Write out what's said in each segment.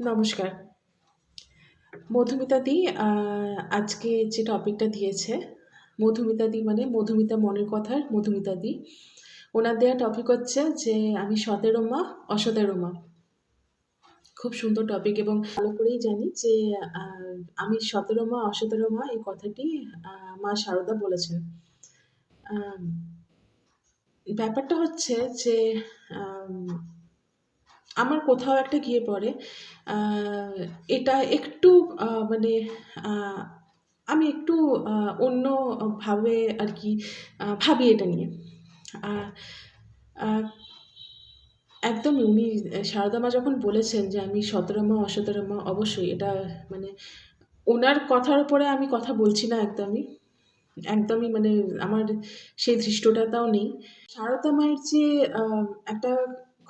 নমস্কার। মধুমিতাদি আ আজকে যে টপিকটা দিয়েছে, মধুমিতাদি মানে মধুমিতা মনের কথার মধুমিতাদি। ওনার দেয়া টপিক হচ্ছে যে, "আমি সতেরো মা, অসতেরো মা।" খুব সুন্দর টপিক এবং ভালো করেই জানি যে আমি সতেরো মা, অসতেরো মা এই কথাটি মা শারদা বলেছেন। ব্যাপারটা হচ্ছে যে আমার কোথাও একটা গিয়ে পড়ে এটা একটু মানে আমি একটু অন্যভাবে আর কি ভাবি এটা নিয়ে। একদমই উনি সারদা মা যখন বলেছেন যে, "আমি সতেরো মা, অসতেরো মা" অবশ্যই এটা মানে ওনার কথার উপরে আমি কথা বলছি না একদমই। একদমই মানে আমার সেই ধৃষ্টতাটাও নেই। সারদা মায়ের যে একটা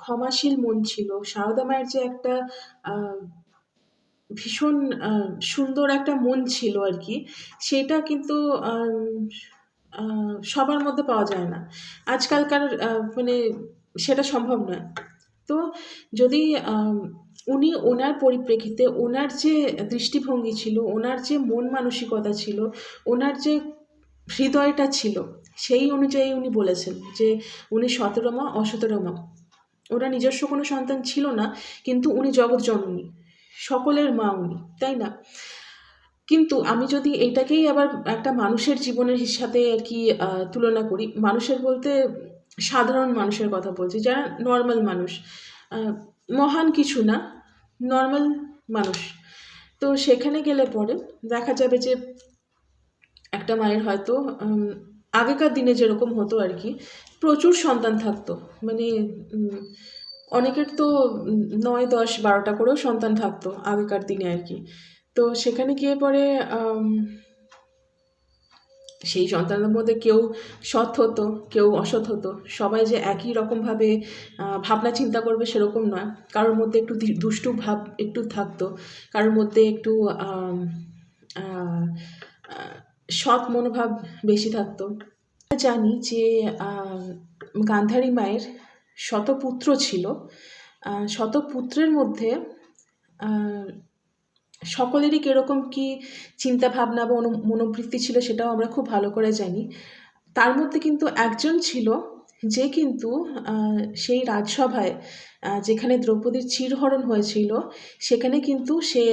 ক্ষমাশীল মন ছিল, সারদা মায়ের যে একটা ভীষণ সুন্দর একটা মন ছিল আর কি সেটা কিন্তু সবার মধ্যে পাওয়া যায় না। আজকালকার মানে সেটা সম্ভব নয়। তো যদি উনি ওনার পরিপ্রেক্ষিতে ওনার যে দৃষ্টিভঙ্গি ছিল, ওনার যে মন মানসিকতা ছিল, ওনার যে হৃদয়টা ছিল, সেই অনুযায়ী উনি বলেছেন যে, উনি সতেরো মা, অসতেরো মা। ওনার নিজস্ব কোনো সন্তান ছিল না, কিন্তু উনি জগৎজননী। সকলের মা উনি, তাই না? কিন্তু আমি যদি এইটাকেই আবার একটা মানুষের জীবনের সাথে আর কি তুলনা করি, মানুষের বলতে সাধারণ মানুষের কথা বলছি, যারা নর্মাল মানুষ। মহান কিছু না, নর্মাল মানুষ। তো সেখানে গেলে পরে দেখা যাবে যে একটা মায়ের হয়তো আগেকার দিনে যেরকম হতো আর কি প্রচুর সন্তান থাকতো। মানে অনেকের তো নয় দশ বারোটা করেও সন্তান থাকতো আগেকার দিনে আর কি তো সেখানে গিয়ে পরে সেই সন্তানদের মধ্যে কেউ সৎ হতো, কেউ অসৎ হতো। সবাই যে একই রকমভাবে ভাবনা চিন্তা করবে সেরকম নয়। কারোর মধ্যে একটু দুষ্টু ভাব একটু থাকতো। কারোর মধ্যে একটু সৎ মনোভাব বেশি থাকতো। জানি যে গান্ধারী মায়ের শতপুত্র ছিল। শতপুত্রের মধ্যে সকলেরই কীরকম কি চিন্তাভাবনা বা মনোবৃত্তি ছিল সেটাও আমরা খুব ভালো করে জানি। তার মধ্যে কিন্তু একজন ছিল যে কিন্তু সেই রাজসভায় যেখানে দ্রৌপদীর চিরহরণ হয়েছিল, সেখানে কিন্তু সে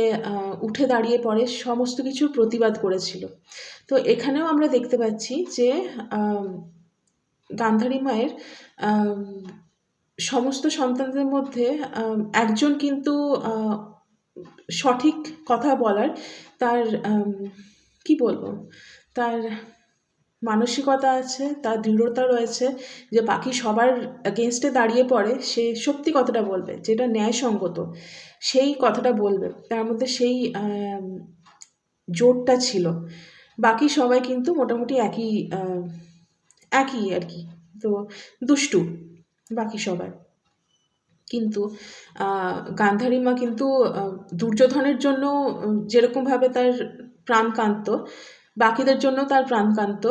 উঠে দাঁড়িয়ে পরে সমস্ত কিছুর প্রতিবাদ করেছিল। তো এখানেও আমরা দেখতে পাচ্ছি যে গান্ধারী মায়ের সমস্ত সন্তানদের মধ্যে একজন কিন্তু সঠিক কথা বলার তার কি বলব? তার মানসিকতা আছে, তার দৃঢ়তা রয়েছে যে বাকি সবার against এ দাঁড়িয়ে পড়ে সে সত্যি কথাটা বলবে, যেটা ন্যায়সঙ্গত। সেই কথাটা বলবে। তার মধ্যে সেই জোরটা ছিল। বাকি সবাই কিন্তু মোটামুটি একই একই আর কি তো দুষ্টু বাকি সবাই। কিন্তু আ গান্ধারী মা কিন্তু দুর্যোধনের জন্য যেরকমভাবে তার প্রাণ কাঁদতো, বাকিদের জন্যও তার প্রাণ কাঁদতো।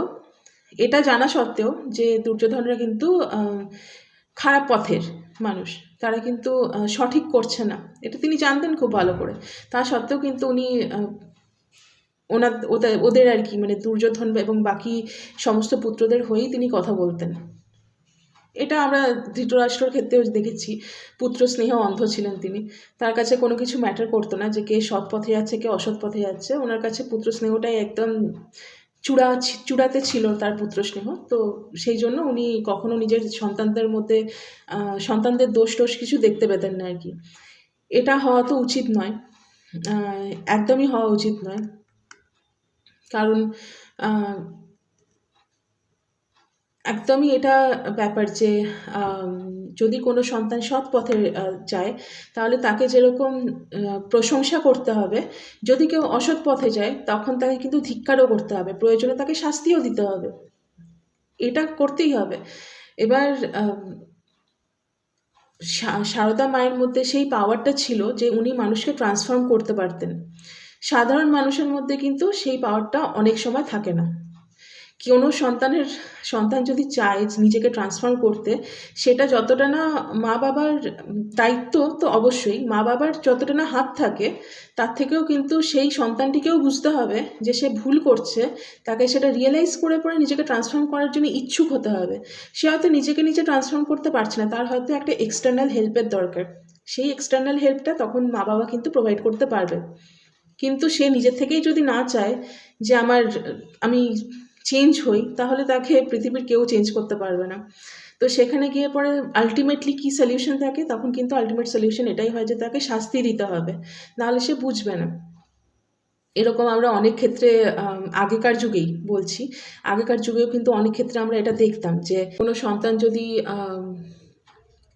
এটা জানা সত্ত্বেও যে দুর্যোধনরা কিন্তু খারাপ পথের মানুষ। তারা কিন্তু সঠিক করছে না। এটা তিনি জানতেন খুব ভালো করে। তা সত্ত্বেও কিন্তু উনি ওনার ওদে ওদের আরকি মানে দুর্যোধন এবং বাকি সমস্ত পুত্রদের হয়েই তিনি কথা বলতেন। এটা আমরা ধৃতরাষ্ট্রর ক্ষেত্রেও দেখেছি। পুত্র স্নেহে অন্ধ ছিলেন তিনি। তার কাছে কোনো কিছু ম্যাটার করতো না যে কে সৎ পথে যাচ্ছে, কে অসৎ পথে যাচ্ছে। ওনার কাছে পুত্র স্নেহটাই একদম চূড়া চূড়াতে ছিল তার পুত্র স্নেহ। তো সেইজন্য উনি কখনো নিজের সন্তানদের মধ্যে সন্তানদের দোষ-টোষ কিছু দেখতে পেতেন না আর কি এটা হওয়া তো উচিত নয়। একদমই হওয়া উচিত নয়। কারণ একদমই এটা ব্যাপার যে যদি কোনো সন্তান সৎ পথে যায়, তাহলে তাকে যেরকম প্রশংসা করতে হবে, যদি কেউ অসৎ পথে যায়, তখন তাকে কিন্তু ধিক্কারও করতে হবে। প্রয়োজনে তাকে শাস্তিও দিতে হবে। এটা করতেই হবে। এবার সারদা মায়ের মধ্যে সেই পাওয়ারটা ছিল যে উনি মানুষকে ট্রান্সফর্ম করতে পারতেন। সাধারণ মানুষের মধ্যে কিন্তু সেই পাওয়ারটা অনেক সময় থাকে না। কোনো সন্তানের, সন্তান যদি চায় নিজেকে ট্রান্সফর্ম করতে, সেটা যতটা না মা বাবার দায়িত্ব তো অবশ্যই। মা বাবার যতটা না হাত থাকে, তার থেকেও কিন্তু সেই সন্তানটিকেও বুঝতে হবে যে সে ভুল করছে, তাকে সেটা রিয়েলাইজ করে পরে নিজেকে ট্রান্সফর্ম করার জন্য ইচ্ছুক হতে হবে। সে হয়তো নিজেকে নিজে ট্রান্সফর্ম করতে পারছে না, তার হয়তো একটা এক্সটার্নাল হেল্পের দরকার। সেই এক্সটার্নাল হেল্পটা তখন মা বাবা কিন্তু প্রোভাইড করতে পারবে। কিন্তু সে নিজের থেকেই যদি না চায় যে আমার, আমি চেঞ্জ হই তাহলে তাকে পৃথিবীর কেউ চেঞ্জ করতে পারবে না। তো সেখানে গিয়ে পরে আলটিমেটলি কী সলিউশন থাকে? তখন কিন্তু আলটিমেট সলিউশন এটাই হয় যে তাকে শাস্তি দিতে হবে। নাহলে সে বুঝবে না। এরকম আমরা অনেক ক্ষেত্রে আগেকার যুগেই বলছি। আগেকার যুগেও কিন্তু অনেক ক্ষেত্রে আমরা এটা দেখতাম যে কোনো সন্তান যদি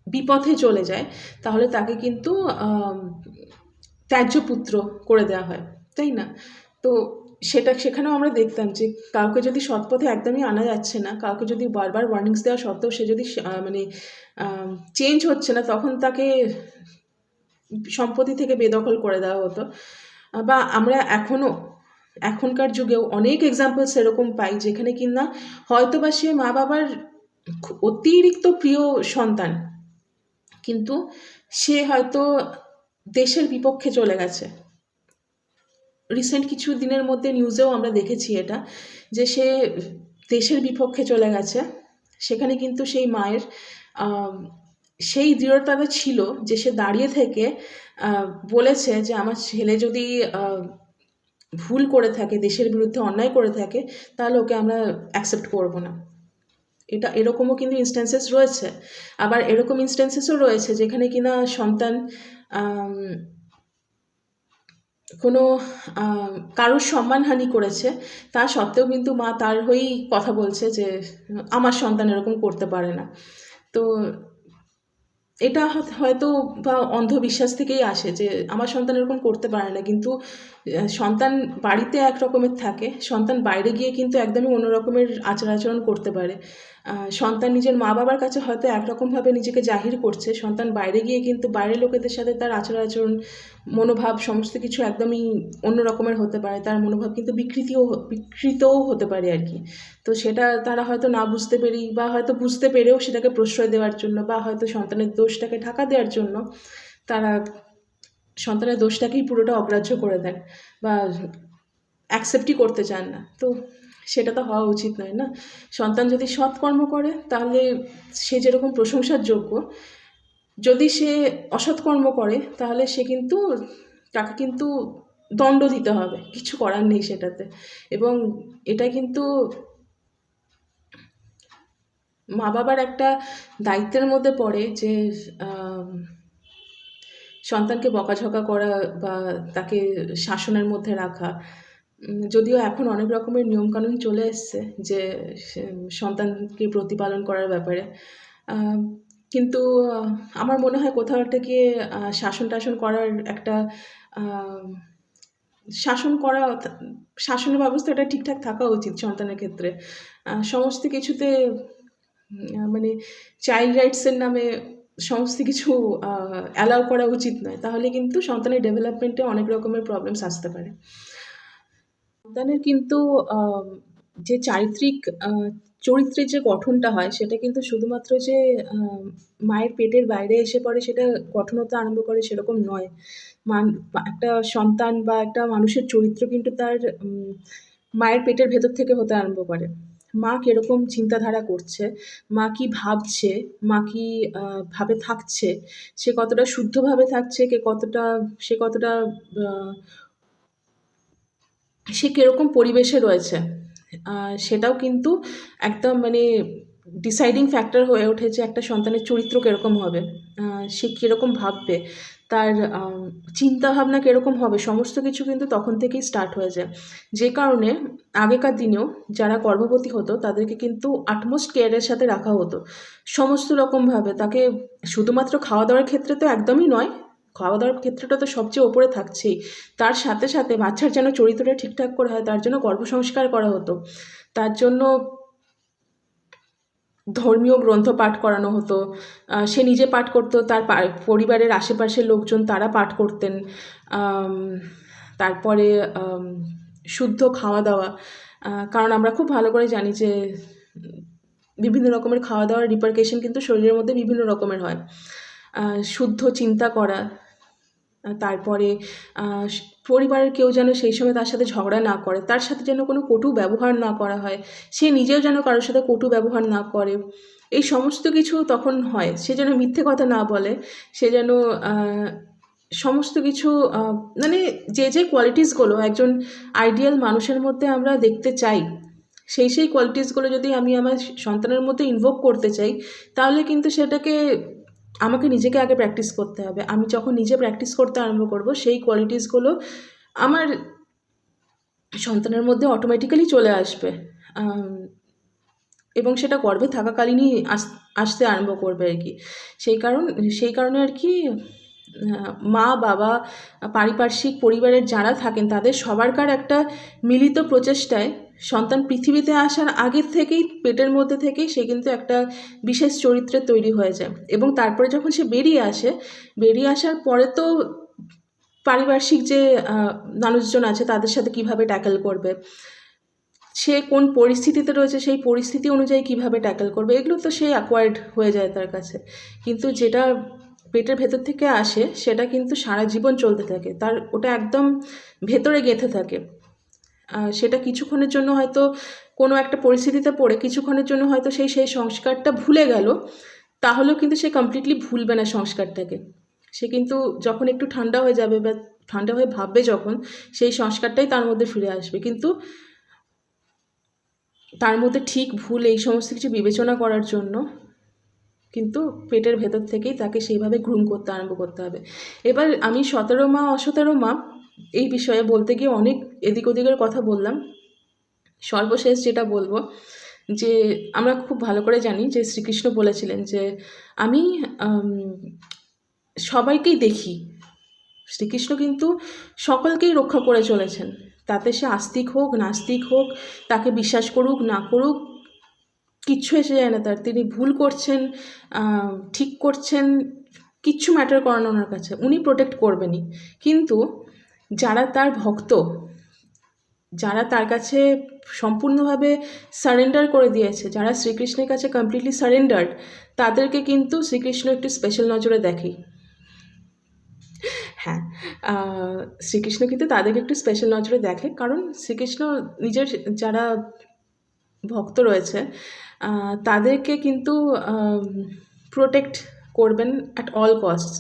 বিপথে চলে যায় তাহলে তাকে কিন্তু আম, ত্যায্য পুত্র করে দেওয়া হয়। তাই না? তো সেটা সেখানেও আমরা দেখতাম যে কাউকে যদি সৎ পথে একদমই আনা যাচ্ছে না, কাউকে যদি বারবার ওয়ার্নিংস দেওয়া সত্ত্বেও সে যদি মানে চেঞ্জ হচ্ছে না, তখন তাকে সম্পত্তি থেকে বেদখল করে দেওয়া হতো। বা আমরা এখনও এখনকার যুগেও অনেক এক্সাম্পল সেরকম পাই যেখানে কিনা হয়তো বা সে মা বাবার অতিরিক্ত প্রিয় সন্তান, কিন্তু সে হয়তো দেশের বিপক্ষে চলে গেছে। রিসেন্ট কিছু দিনের মধ্যে নিউজেও আমরা দেখেছি এটা, যে সে দেশের বিপক্ষে চলে গেছে। সেখানে কিন্তু সেই মায়ের সেই দৃঢ়তাটা ছিল, যে সে দাঁড়িয়ে থেকে বলেছে যে আমার ছেলে যদি ভুল করে থাকে, দেশের বিরুদ্ধে অন্যায় করে থাকে, তাহলে ওকে আমরা অ্যাকসেপ্ট করব না। এটা এরকমও কিন্তু ইনস্ট্যান্সেস রয়েছে। আবার এরকম ইনস্ট্যান্সেসও রয়েছে যেখানে কিনা সন্তান কোনো কারোর সম্মানহানি করেছে, তা সত্ত্বেও কিন্তু মা তার হয়েই কথা বলছে যে, আমার সন্তান এরকম করতে পারে না। তো এটা হয়তো- বা অন্ধবিশ্বাস থেকেই আসে যে, আমার সন্তান এরকম করতে পারে না। কিন্তু সন্তান বাড়িতে এক রকমের থাকে, সন্তান বাইরে গিয়ে কিন্তু একদমই অন্য রকমের আচার আচরণ করতে পারে। সন্তান নিজের মা বাবার কাছে হয়তো একরকমভাবে নিজেকে জাহির করছে, সন্তান বাইরে গিয়ে কিন্তু বাইরের লোকেদের সাথে তার আচার আচরণ, মনোভাব সমস্ত কিছু একদমই অন্য রকমের হতে পারে, তার মনোভাব কিন্তু বিকৃতিও বিকৃতও হতে পারে আর কি। তো সেটা তারা হয়তো না বুঝতে পেরেই বা হয়তো বুঝতে পেরেও সেটাকে প্রশ্রয় দেওয়ার জন্য, বা হয়তো সন্তানের দোষটাকে ঢাকা দেওয়ার জন্য তারা সন্তানের দোষটাকেই পুরোটা অগ্রাহ্য করে দেন বা অ্যাকসেপ্টই করতে চান না। তো সেটা তো হওয়া উচিত নয় না? সন্তান যদি সৎকর্ম করে, তাহলে সে যেরকম প্রশংসার যোগ্য, যদি সে অসৎকর্ম করে, তাহলে সে কিন্তু, তাকে কিন্তু দণ্ড দিতে হবে। কিছু করার নেই সেটাতে। এবং এটা কিন্তু মা বাবার একটা দায়িত্বের মধ্যে পড়ে যে সন্তানকে বকাঝকা করা বা তাকে শাসনের মধ্যে রাখা যদিও এখন অনেক রকমের নিয়মকানুন চলে এসছে যে সন্তানকে প্রতিপালন করার ব্যাপারে। কিন্তু আমার মনে হয় কোথাও একটা গিয়ে শাসন টাসন করার একটা শাসন করা, শাসনের ব্যবস্থাটা ঠিকঠাক থাকা উচিত সন্তানের ক্ষেত্রে। সমস্ত কিছুতে মানে চাইল্ড রাইটসের নামে সমস্ত কিছু অ্যালাউ করা উচিত নয়। তাহলে কিন্তু সন্তানের ডেভেলপমেন্টে অনেক রকমের প্রবলেমস আসতে পারে। সন্তানের কিন্তু যে চারিত্রিক চরিত্রের যে গঠনটা হয়, সেটা কিন্তু শুধুমাত্র যে মায়ের পেটের বাইরে এসে পড়ে সেটা গঠন হতে আরম্ভ করে সেরকম নয়। মান, একটা সন্তান বা একটা মানুষের চরিত্র কিন্তু তার মায়ের পেটের ভেতর থেকে হতে আরম্ভ করে। মা কীরকম চিন্তাধারা করছে, মা কি ভাবছে, মা কি ভাবে থাকছে, সে কতটা শুদ্ধভাবে থাকছে, কে কতটা, সে কতটা সে কীরকম পরিবেশে রয়েছে সেটাও কিন্তু একদম মানে ডিসাইডিং ফ্যাক্টর হয়ে যে একটা সন্তানের চরিত্র কীরকম হবে সে কীরকম ভাববে তার চিন্তা ভাবনা কীরকম হবে, সমস্ত কিছু কিন্তু তখন থেকেই স্টার্ট হয়ে যায়। যে কারণে আগেকার দিনেও যারা গর্ভবতী হতো, তাদেরকে কিন্তু আটমোস্ট কেয়ারের সাথে রাখা হতো। সমস্ত রকমভাবে তাকে শুধুমাত্র খাওয়া দাওয়ার ক্ষেত্রে তো একদমই নয়, খাওয়া দাওয়ার ক্ষেত্রটা তো সবচেয়ে ওপরে থাকছেই। তার সাথে সাথে বাচ্চার যেন চরিত্রটা ঠিকঠাক করে হয়, তার জন্য গর্ভসংস্কার করা হতো। তার জন্য ধর্মীয় গ্রন্থ পাঠ করানো হতো। সে নিজে পাঠ করতো, তার পরিবারের আশেপাশের লোকজন তারা পাঠ করতেন। তারপরে শুদ্ধ খাওয়া দাওয়া। কারণ আমরা খুব ভালো করে জানি যে, বিভিন্ন রকমের খাওয়া দাওয়ার রিপারকেশন কিন্তু শরীরের মধ্যে বিভিন্ন রকমের হয়। শুদ্ধ চিন্তা করা তারপরে পরিবারের কেউ যেন সেই সময় তার সাথে ঝগড়া না করে, তার সাথে যেন কোনো কটু ব্যবহার না করা হয়, সে নিজেও যেন কারোর সাথে কটু ব্যবহার না করে, এই সমস্ত কিছু তখন হয়। সে যেন মিথ্যে কথা না বলে, সে যেন সমস্ত কিছু মানে যে যে কোয়ালিটিসগুলো একজন আইডিয়াল মানুষের মধ্যে আমরা দেখতে চাই, সেই সেই কোয়ালিটিসগুলো যদি আমি আমার সন্তানের মধ্যে ইনভোক করতে চাই, তাহলে কিন্তু সেটাকে আমাকে নিজেকে আগে প্র্যাকটিস করতে হবে। আমি যখন নিজে প্র্যাকটিস করতে আরম্ভ করব, সেই কোয়ালিটিসগুলো আমার সন্তানের মধ্যে অটোমেটিক্যালি চলে আসবে। এবং সেটা গর্ভে থাকাকালীনই আস, আসতে আরম্ভ করবে আর কি। সেই কারণ, সেই কারণে আর কি মা, বাবা, পারিপার্শ্বিক পরিবারের যারা থাকেন, তাদের সবারকার একটা মিলিত প্রচেষ্টায় সন্তান পৃথিবীতে আসার আগের থেকেই, পেটের মধ্যে থেকেই সে কিন্তু একটা বিশেষ চরিত্রে তৈরি হয়ে যায়। এবং তারপরে যখন সে বেরিয়ে আসে, বেরিয়ে আসার পরে তো পারিপার্শ্বিক যে মানুষজন আছে, তাদের সাথে কীভাবে ট্যাকেল করবে? সে কোন পরিস্থিতিতে রয়েছে, সেই পরিস্থিতি অনুযায়ী কীভাবে ট্যাকেল করবে? এগুলো তো সে অ্যাকোয়ার্ড হয়ে যায় তার কাছে। কিন্তু যেটা পেটের ভেতর থেকে আসে, সেটা কিন্তু সারা জীবন চলতে থাকে। তার ওটা একদম ভেতরে গেঁথে থাকে। সেটা কিছুক্ষণের জন্য হয়তো কোনো একটা পরিস্থিতিতে পড়ে, কিছুক্ষণের জন্য হয়তো সেই সেই সংস্কারটা ভুলে গেল, তাহলেও কিন্তু সে কমপ্লিটলি ভুলবে না সংস্কারটাকে। সে কিন্তু যখন একটু ঠান্ডা হয়ে যাবে বা ঠান্ডা হয়ে ভাববে যখন, সেই সংস্কারটাই তার মধ্যে ফিরে আসবে। কিন্তু তার মধ্যে ঠিক ভুল এই সমস্ত কিছু বিবেচনা করার জন্য কিন্তু পেটের ভেতর থেকেই তাকে সেইভাবে গ্রুম করতে আরম্ভ করতে হবে। এবার আমি সতেরো মা, অসতেরো মা এই বিষয়ে বলতে গিয়ে অনেক এদিক ওদিকের কথা বললাম। সর্বশেষ যেটা বলব যে আমরা খুব ভালো করে জানি যে শ্রীকৃষ্ণ বলেছিলেন যে আমি সবাইকেই দেখি। শ্রীকৃষ্ণ কিন্তু সকলকেই রক্ষা করে চলেছেন। তাতে সে আস্তিক হোক, নাস্তিক হোক, তাকে বিশ্বাস করুক, না করুক, কিচ্ছু এসে যায় না তার। তিনি ভুল করছেন ঠিক করছেন, কিচ্ছু ম্যাটার করে না ওনার কাছে। উনি প্রোটেক্ট করবেনই। কিন্তু যারা তার ভক্ত, যারা তার কাছে সম্পূর্ণভাবে সারেন্ডার করে দিয়েছে, যারা শ্রীকৃষ্ণের কাছে কমপ্লিটলি সারেন্ডার্ড, তাদেরকে কিন্তু শ্রীকৃষ্ণ একটু স্পেশাল নজরে দেখে। হ্যাঁ শ্রীকৃষ্ণ কিন্তু তাদেরকে একটু স্পেশাল নজরে দেখে, কারণ শ্রীকৃষ্ণ নিজের যারা ভক্ত রয়েছে তাদেরকে কিন্তু প্রোটেক্ট করবেন অ্যাট অল কস্ট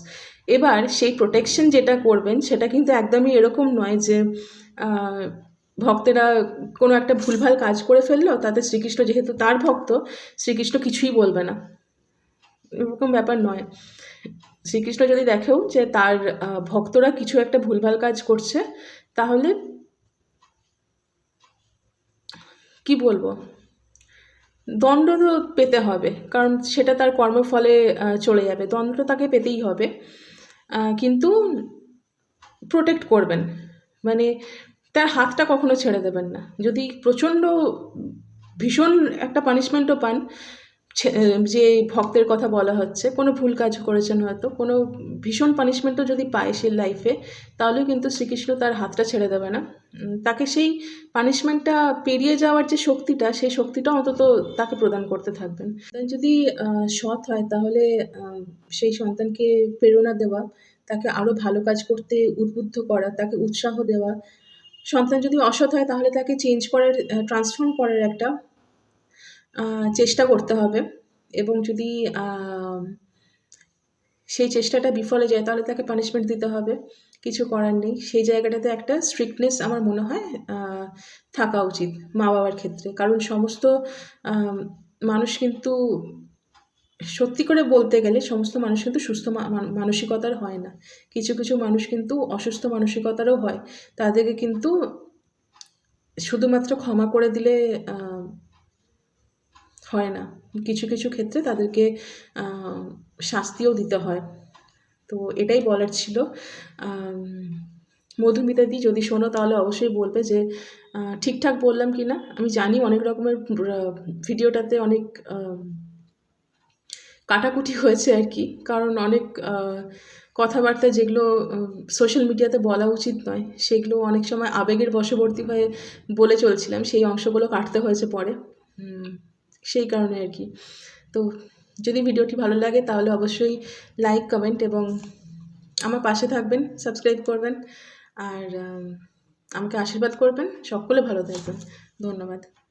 এবার সেই প্রোটেকশন যেটা করবেন, সেটা কিন্তু একদমই এরকম নয় যে ভক্তেরা কোনো একটা ভুলভাল কাজ করে ফেলল, তাতে শ্রীকৃষ্ণ যেহেতু তার ভক্ত, শ্রীকৃষ্ণ কিছুই বলবে না। এরকম ব্যাপার নয়। শ্রীকৃষ্ণ যদি দেখেও যে তার ভক্তরা কিছু একটা ভুলভাল কাজ করছে, তাহলে কি বলব? দণ্ড তো পেতে হবে, কারণ সেটা তার কর্মফলে চলে যাবে। দণ্ড তাকে পেতেই হবে। কিন্তু প্রোটেক্ট করবেন। মানে তার হাতটা কখনো ছেড়ে দেবেন না। যদি প্রচণ্ড ভীষণ একটা পানিশমেন্টও পান যে ভক্তের কথা বলা হচ্ছে, কোনো ভুল কাজ করেছেন হয়তো, কোনো ভীষণ পানিশমেন্টও যদি পায় সে লাইফে তাহলেও কিন্তু শ্রীকৃষ্ণ তার হাতটা ছেড়ে দেবে না। তাকে সেই পানিশমেন্টটা পেরিয়ে যাওয়ার যে শক্তিটা, সেই শক্তিটা অন্তত তাকে প্রদান করতে থাকবেন। যদি সৎ হয়, তাহলে সেই সন্তানকে প্রেরণা দেওয়া, তাকে আরও ভালো কাজ করতে উদ্বুদ্ধ করা, তাকে উৎসাহ দেওয়া, সন্তান যদি অসৎ হয়, তাহলে তাকে চেঞ্জ করার ট্রান্সফর্ম করার একটা চেষ্টা করতে হবে এবং যদি সেই চেষ্টাটা বিফলে যায় তাহলে তাকে পানিশমেন্ট দিতে হবে। কিছু করার নেই। সেই জায়গাটাতে একটা স্ট্রিক্টনেস আমার মনে হয় থাকা উচিত মা বাবার ক্ষেত্রে। কারণ সমস্ত মানুষ কিন্তু, সত্যি করে বলতে গেলে সমস্ত মানুষ কিন্তু সুস্থ মানসিকতার হয় না। কিছু কিছু মানুষ কিন্তু অসুস্থ মানসিকতারও হয়। তাদেরকে কিন্তু শুধুমাত্র ক্ষমা করে দিলে হয় না। কিছু কিছু ক্ষেত্রে তাদেরকে শাস্তিও দিতে হয়। তো এটাই বলার ছিল। মধুমিতা দি যদি শোনো তাহলে অবশ্যই বলবে যে ঠিকঠাক বললাম কি না আমি জানি অনেক রকমের ভিডিওটাতে অনেক কাটাকুটি হয়েছে আর কি। কারণ অনেক কথাবার্তা যেগুলো সোশ্যাল মিডিয়াতে বলা উচিত নয়, সেগুলো অনেক সময় আবেগের বশবর্তী হয়ে বলে চলছিলাম, সেই অংশগুলো কাটতে হয়েছে পরে। সেই কারণে আর কি। তো যদি ভিডিওটি ভালো লাগে তাহলে অবশ্যই লাইক কমেন্ট এবং আমার পাশে থাকবেন সাবস্ক্রাইব করবেন। আর আমাকে আশীর্বাদ করবেন। সকলে ভালো থাকবেন। ধন্যবাদ।